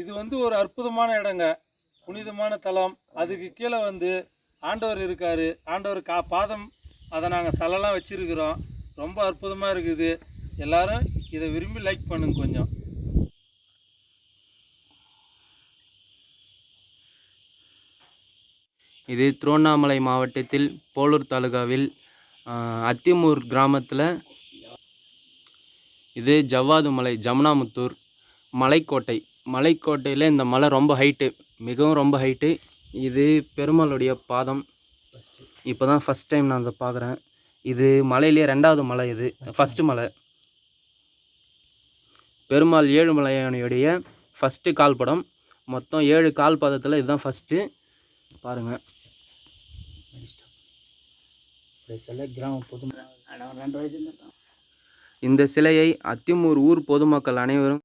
இது வந்து ஒரு அற்புதமான இடங்க. புனிதமான தலம். அதுக்கு கீழே வந்து ஆண்டவர் இருக்கார். ஆண்டவர் கா பாதம் அதை நாங்கள் சலலாம் வச்சுருக்கிறோம். ரொம்ப அற்புதமாக இருக்குது. எல்லாரும் இதை விரும்பி லைக் பண்ணுங்க கொஞ்சம். இது திருவண்ணாமலை மாவட்டத்தில் போலூர் தாலுகாவில் அத்திமூர் கிராமத்தில். இது ஜவ்வாது மலை ஜமுனாமுத்தூர் மலைக்கோட்டை. மலைக்கோட்டையில் இந்த மலை ரொம்ப ஹைட்டு மிகவும் ரொம்ப ஹைட்டு இது பெருமாளுடைய பாதம். இப்போ தான் ஃபஸ்ட் டைம் நான் அதை பார்க்குறேன். இது மலையிலேயே ரெண்டாவது மலை இது. ஃபஸ்ட்டு மலை. பெருமாள் ஏழுமலையானுடைய ஃபஸ்ட்டு கால் படம் மொத்தம் ஏழு கால் பாதத்தில் இதுதான் ஃபஸ்ட்டு பாருங்கள் இந்த சிலையை அத்திமூர் ஊர் பொதுமக்கள் அனைவரும்